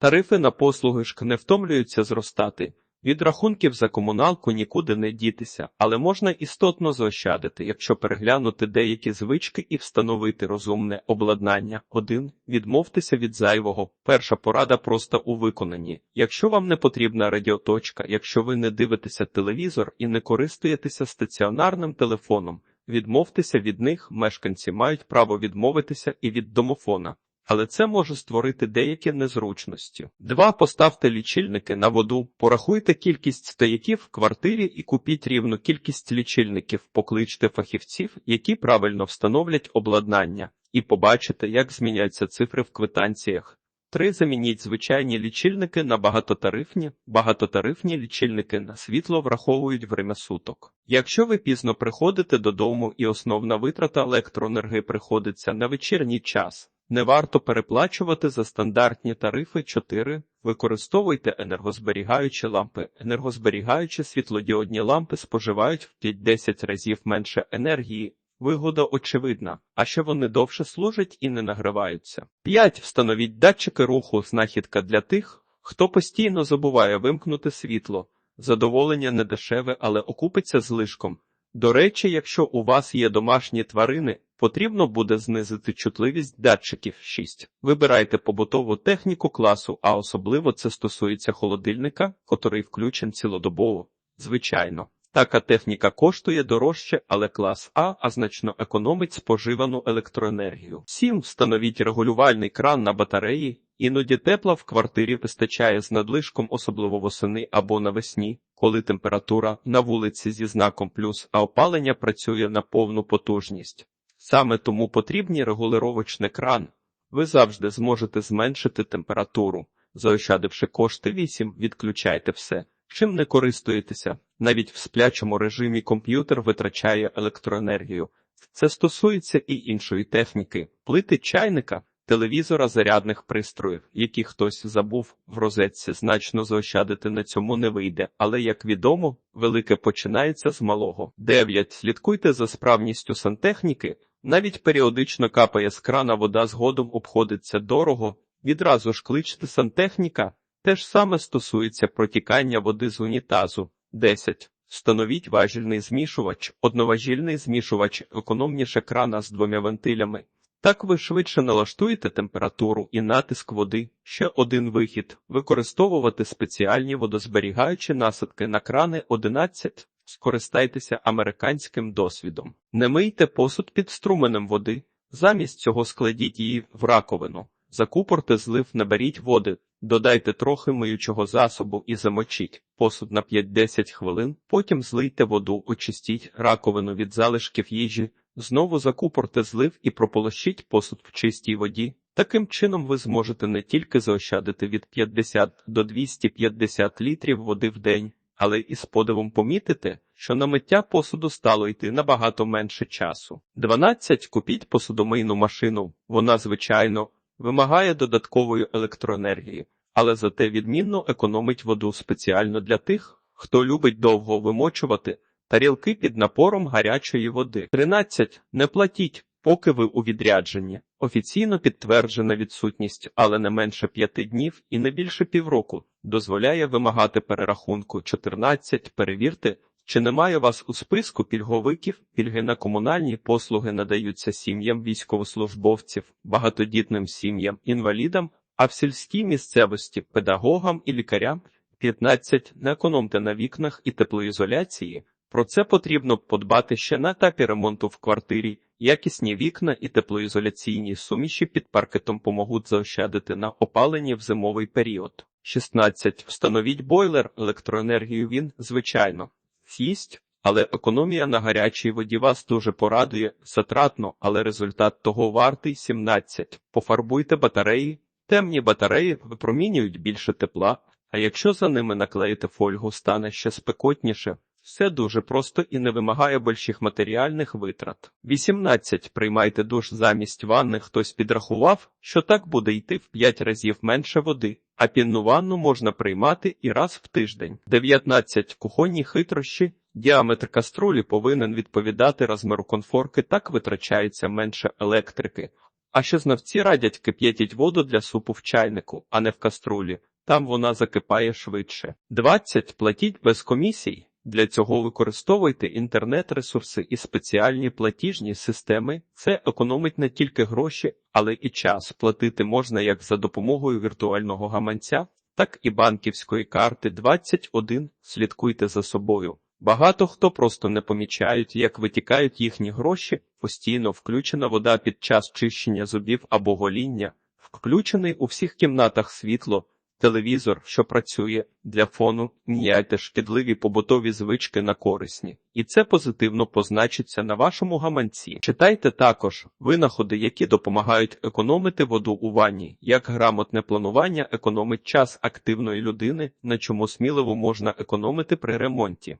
Тарифи на послуги ж не втомлюються зростати. Від рахунків за комуналку нікуди не дітися, але можна істотно заощадити, якщо переглянути деякі звички і встановити розумне обладнання. 1. Відмовтеся від зайвого. Перша порада просто у виконанні. Якщо вам не потрібна радіоточка, якщо ви не дивитеся телевізор і не користуєтеся стаціонарним телефоном, відмовтеся від них, мешканці мають право відмовитися і від домофона. Але це може створити деякі незручності. Два поставте лічильники на воду, порахуйте кількість стояків в квартирі і купіть рівну кількість лічильників, покличте фахівців, які правильно встановлять обладнання, і побачите, як зміняються цифри в квитанціях. Три замініть звичайні лічильники на багатотарифні. Багатотарифні лічильники на світло враховують время суток. Якщо ви пізно приходите додому і основна витрата електроенергії приходиться на вечірній час. Не варто переплачувати за стандартні тарифи 4. Використовуйте енергозберігаючі лампи. Енергозберігаючі світлодіодні лампи споживають в 5-10 разів менше енергії. Вигода очевидна, а ще вони довше служать і не нагріваються. 5. Встановіть датчики руху знахідка для тих, хто постійно забуває вимкнути світло. Задоволення не дешеве, але окупиться злишком. До речі, якщо у вас є домашні тварини, потрібно буде знизити чутливість датчиків 6. Вибирайте побутову техніку класу, а особливо це стосується холодильника, котрий включен цілодобово. Звичайно, така техніка коштує дорожче, але клас А, а значно економить споживану електроенергію. 7. Встановіть регулювальний кран на батареї. Іноді тепла в квартирі вистачає з надлишком, особливо восени або навесні, коли температура на вулиці зі знаком плюс, а опалення працює на повну потужність. Саме тому потрібний регулировочний кран. Ви завжди зможете зменшити температуру. Заощадивши кошти 8, відключайте все. Чим не користуєтеся, навіть в сплячому режимі комп'ютер витрачає електроенергію. Це стосується і іншої техніки, плити чайника, телевізора, зарядних пристроїв, які хтось забув в розетці, значно заощадити на цьому не вийде, але, як відомо, велике починається з малого. 9. Слідкуйте за справністю сантехніки. Навіть періодично капає з крана вода згодом обходиться дорого, відразу ж кличте сантехніка. Те ж саме стосується протікання води з унітазу. 10. Встановіть важільний змішувач. Одноважільний змішувач економніше крана з двома вентилями. Так ви швидше налаштуєте температуру і натиск води. Ще один вихід використовувати спеціальні водозберігаючі насадки на крани 11. Скористайтеся американським досвідом. Не мийте посуд під струменем води. Замість цього складіть її в раковину. Закупорте злив, наберіть води, додайте трохи миючого засобу і замочіть посуд на 5-10 хвилин, потім злийте воду, очистіть раковину від залишків їжі, знову закупорте злив і прополощіть посуд в чистій воді. Таким чином ви зможете не тільки заощадити від 50 до 250 літрів води в день, але і з подивом помітите, що на миття посуду стало йти набагато менше часу. 12. Купіть посудомийну машину. Вона, звичайно, вимагає додаткової електроенергії, але зате відмінно економить воду спеціально для тих, хто любить довго вимочувати тарілки під напором гарячої води. 13. Не платіть, поки ви у відрядженні. Офіційно підтверджена відсутність, але не менше п'яти днів і не більше півроку, дозволяє вимагати перерахунку. 14. Перевірте, чи немає вас у списку пільговиків, пільги на комунальні послуги надаються сім'ям військовослужбовців, багатодітним сім'ям, інвалідам, а в сільській місцевості педагогам і лікарям. 15. Не економте на вікнах і теплоізоляції. Про це потрібно подбати ще на етапі ремонту в квартирі. Якісні вікна і теплоізоляційні суміші під паркетом поможуть заощадити на опаленні в зимовий період. 16. Встановіть бойлер електроенергію він, звичайно, з'їсть, але економія на гарячій воді вас дуже порадує, затратно, але результат того вартий 17. Пофарбуйте батареї. Темні батареї випромінюють більше тепла, а якщо за ними наклеїти фольгу, стане ще спекотніше. Все дуже просто і не вимагає більших матеріальних витрат. 18. Приймайте душ замість ванни. Хтось підрахував, що так буде йти в 5 разів менше води, а пінну ванну можна приймати і раз в тиждень. 19. Кухонні хитрощі. Діаметр каструлі повинен відповідати розміру конфорки, так витрачається менше електрики. А ще знавці радять кип'ятіть воду для супу в чайнику, а не в каструлі. Там вона закипає швидше. 20. Платіть без комісій. Для цього використовуйте інтернет-ресурси і спеціальні платіжні системи. Це економить не тільки гроші, але і час. Платити можна як за допомогою віртуального гаманця, так і банківської карти 21. Слідкуйте за собою. Багато хто просто не помічають, як витікають їхні гроші, постійно включена вода під час чищення зубів або гоління, включений у всіх кімнатах світло, телевізор, що працює для фону, міняйте шкідливі побутові звички на корисні, і це позитивно позначиться на вашому гаманці. Читайте також винаходи, які допомагають економити воду у ванні, як грамотне планування економить час активної людини, на чому сміливо можна економити при ремонті.